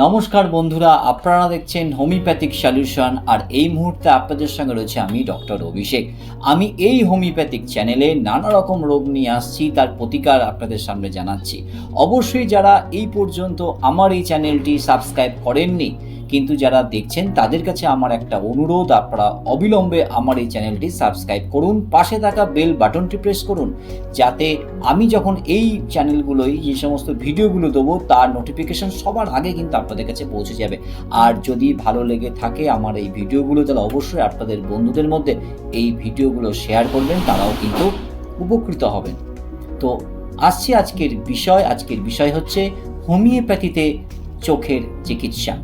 নমস্কার বন্ধুরা, আপনারা দেখছেন হোমিওপ্যাথিক সলিউশন আর এই মুহূর্তে আপনাদের সঙ্গে রয়েছে আমি ডক্টর অভিষেক। আমি এই হোমিওপ্যাথিক চ্যানেলে নানা রকম রোগ নিয়ে আসছি, তার প্রতিকার আপনাদের সামনে জানাচ্ছি। অবশ্যই যারা এই পর্যন্ত আমার এই চ্যানেলটি সাবস্ক্রাইব করেননি কিন্তু যারা দেখছেন, তাদের কাছে আমার একটা অনুরোধ, আপনারা অবিলম্বে আমার এই চ্যানেলটি সাবস্ক্রাইব করুন, পাশে থাকা বেল বাটনটি প্রেস করুন, যাতে আমি যখন এই চ্যানেলগুলোই যে সমস্ত ভিডিওগুলো দেবো, তার নোটিফিকেশন সবার আগে কিন্তু আপনাদের কাছে পৌঁছে যাবে। আর যদি ভালো লেগে থাকে আমার এই ভিডিওগুলো, তাহলে অবশ্যই আপনাদের বন্ধুদের মধ্যে এই ভিডিওগুলো শেয়ার করবেন, তারাও কিন্তু উপকৃত হবেন। তো আসছি আজকের বিষয় আজকের বিষয় হচ্ছে হোমিওপ্যাথিতে চোখের চিকিৎসা।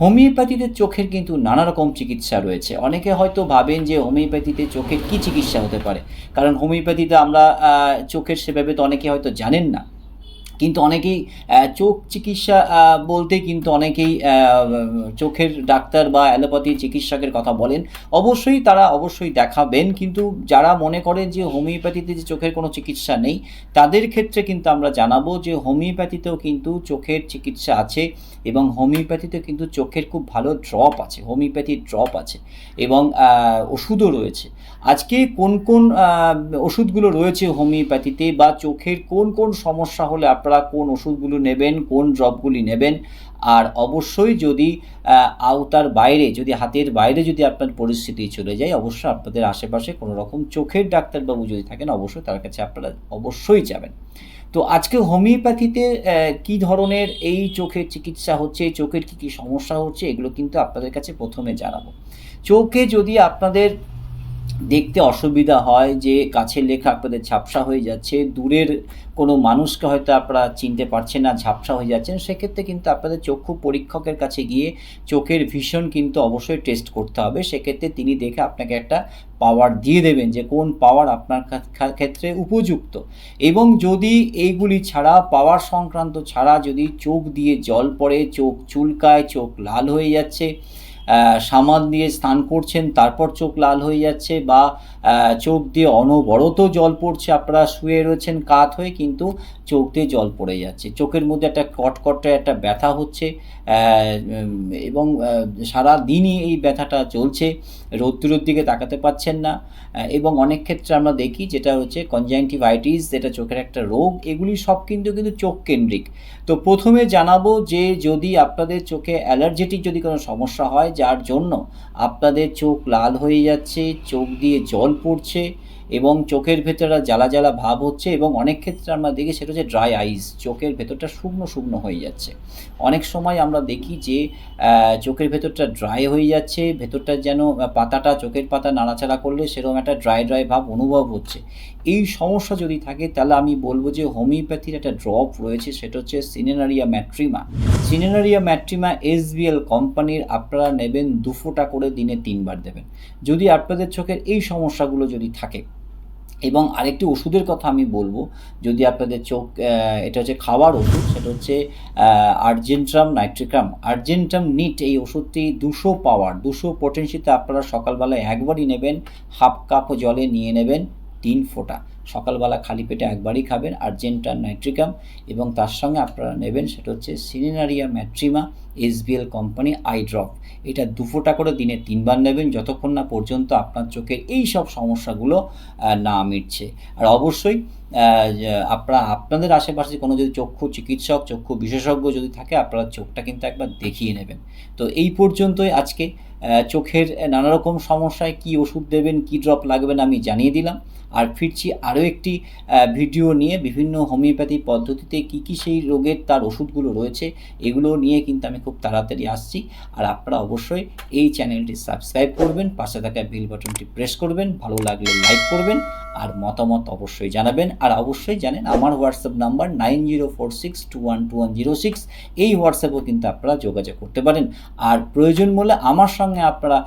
হোমিওপ্যাথিতে চোখের কিন্তু নানা রকম চিকিৎসা রয়েছে। অনেকে হয়তো ভাবেন যে হোমিওপ্যাথিতে চোখের কী চিকিৎসা হতে পারে? কারণ হোমিওপ্যাথিতে আমরা চোখের সেভাবে তো অনেকে হয়তো জানেন না। কিন্তু অনেকেই চোখ চিকিৎসা বলতে কিন্তু অনেকেই চোখের ডাক্তার বা অ্যালোপ্যাথি চিকিৎসকের কথা বলেন। অবশ্যই তারা অবশ্যই দেখাবেন, কিন্তু যারা মনে করেন যে হোমিওপ্যাথিতে যে চোখের কোনো চিকিৎসা নেই, তাদের ক্ষেত্রে কিন্তু আমরা জানাব যে হোমিওপ্যাথিতেও কিন্তু চোখের চিকিৎসা আছে এবং হোমিওপ্যাথিতে কিন্তু চোখের খুব ভালো ড্রপ আছে, হোমিওপ্যাথির ড্রপ আছে এবং ওষুধও রয়েছে। আজকে কোন কোন ওষুধগুলো রয়েছে হোমিওপ্যাথিতে বা চোখের কোন কোন সমস্যা হলে আপনারা কোন ওষুধগুলো নেবেন, কোন ড্রপগুলি নেবেন, আর অবশ্যই যদি আওতার বাইরে, যদি হাতের বাইরে যদি আপনার পরিস্থিতি চলে যায়, অবশ্যই আপনাদের আশেপাশে কোনো রকম চোখের ডাক্তারবাবু যদি থাকেন, অবশ্যই তার কাছে আপনারা অবশ্যই যাবেন। তো আজকে হোমিওপ্যাথিতে কি ধরনের এই চোখের চিকিৎসা হচ্ছে, চোখের কি কি সমস্যা হচ্ছে, এগুলো কিন্তু আপনাদের কাছে প্রথমে জানাব। চোখে যদি আপনাদের দেখতে অসুবিধা হয় যে কাছের লেখা আপনাদের ঝাপসা হয়ে যাচ্ছে, দূরের কোনো মানুষকে হয়তো আপনারা চিনতে পারছেন না, ঝাপসা হয়ে যাচ্ছেন। সেক্ষেত্রে কিন্তু আপনাদের চক্ষু পরীক্ষকের কাছে গিয়ে চোখের ভিশন কিন্তু অবশ্যই টেস্ট করতে হবে। সেক্ষেত্রে তিনি দেখে আপনাকে একটা পাওয়ার দিয়ে দেবেন যে কোন পাওয়ার আপনার ক্ষেত্রে উপযুক্ত। এবং যদি এইগুলি ছাড়া পাওয়ার সংক্রান্ত ছাড়া যদি চোখ দিয়ে জল পড়ে, চোখ চুলকায়, চোখ লাল হয়ে যাচ্ছে সামাল দিয়ে স্নান করছেন, তারপর চোখ লাল হয়ে যাচ্ছে বা চোখ দিয়ে অনবরত জল পড়ছে। আপনারা শুয়ে রয়েছেন কাত হয়ে, কিন্তু চোখ দিয়ে জল পড়ে যাচ্ছে। চোখের মধ্যে একটা কটকটে একটা ব্যথা হচ্ছে এবং সারা দিনই এই ব্যথাটা চলছে রৌদ্রের দিকে তাকাতে পাচ্ছেন না এবং অনেক ক্ষেত্রে আমরা দেখি যেটা হচ্ছে কনজাংটিভাইটিস যেটা চোখের একটা রোগ, এগুলি সব কিন্তু কিন্তু চোখ কেন্দ্রিক। তো প্রথমে জানাব যে যদি আপনাদের চোখে অ্যালার্জেটিক যদি কোনো সমস্যা হয়, যার জন্য আপনাদের চোখ লাল হয়ে যাচ্ছে, চোখ দিয়ে জল পড়ছে এবং চোখের ভেতরে জ্বালা জ্বালা ভাব হচ্ছে এবং অনেক ক্ষেত্রে আমরা দেখি সেটা হচ্ছে ড্রাই আইস চোখের ভেতরটা শুকনো শুকনো হয়ে যাচ্ছে। অনেক সময় আমরা দেখি যে চোখের ভেতরটা ড্রাই হয়ে যাচ্ছে, ভেতরটা যেন পাতাটা, চোখের পাতা নাড়াচাড়া করলে সেরকম একটা ড্রাই ড্রাই ভাব অনুভব হচ্ছে। এই সমস্যা যদি থাকে তাহলে আমি বলব যে হোমিওপ্যাথির একটা ড্রপ রয়েছে, সেটা হচ্ছে সিনেনারিয়া ম্যাট্রিমা সিনেনারিয়া ম্যাট্রিমা এস এসবিএল কোম্পানির আপনারা নেবেন দু ফোঁটা করে দিনে তিনবার দেবেন। যদি আপনাদের চোখের এই সমস্যাগুলো যদি থাকে এবং আরেকটি ওষুধের কথা আমি বলব, যদি আপনাদের চোখ এটা হচ্ছে খাওয়ার ওষুধ, সেটা হচ্ছে আর্জেন্ট্রাম নাইট্রিক্রাম আর্জেন্ট্রাম নিট এই ওষুধটি দুশো পাওয়ার, দুশো পটেন্সিতে আপনারা সকালবেলায় একবারই নেবেন, হাফ কাপ জলে নিয়ে নেবেন। তিন ফোঁটা। সকালবেলা খালি পেটে একবারই খাবেন আর্জেন্টাম নাইট্রিকাম এবং তার সঙ্গে আপনারা নেবেন সেটা হচ্ছে cineraria maritima SBL company eye drop. এটা দু ফোঁটা করে দিনে তিনবার নেবেন, যতক্ষণ না পর্যন্ত আপনার চোখের এই সব সমস্যাগুলো না মিটছে। আর অবশ্যই আপনারা, আপনাদের আশেপাশে কোনো যদি চক্ষু চিকিৎসক, চক্ষু বিশেষজ্ঞ যদি থাকে, আপনারা চোখটা কিন্তু একবার দেখিয়ে নেবেন। তো এই পর্যন্তই আজকে। চোখের নানা রকম সমস্যায় কি ওষুধ দেবেন, কি ড্রপ লাগবেন আমি জানিয়ে দিলাম। আর ফিরছি আরও একটি ভিডিও নিয়ে বিভিন্ন হোমিওপ্যাথি পদ্ধতিতে কি কি সেই রোগের তার ওষুধগুলো রয়েছে, এগুলো নিয়ে কিন্তু আমি খুব তাড়াতাড়ি আসছি। আর আপনারা অবশ্যই এই চ্যানেলটি সাবস্ক্রাইব করবেন, পাশে থাকা বেল বাটনটি প্রেস করবেন, ভালো লাগলে লাইক করবেন আর মতামত অবশ্যই জানাবেন। আর অবশ্যই জানেন, আমার WhatsApp number nine zero four six two one two one zero six. এই হোয়াটসঅ্যাপেও কিন্তু আপনারা যোগাযোগ করতে পারেন। আর প্রয়োজন বলে আমার সঙ্গে আপনারা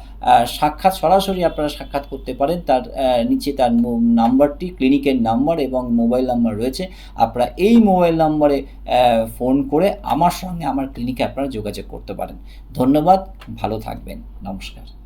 সাক্ষাৎ, সরাসরি আপনারা সাক্ষাৎ করতে পারেন। তার নিচে তার নাম্বারটি, ক্লিনিকের নাম্বার এবং মোবাইল নাম্বার রয়েছে। আপনারা এই মোবাইল নাম্বারে ফোন করে আমার সঙ্গে আমার ক্লিনিকে আপনারা যোগাযোগ করতে পারেন। ধন্যবাদ, ভালো থাকবেন। নমস্কার।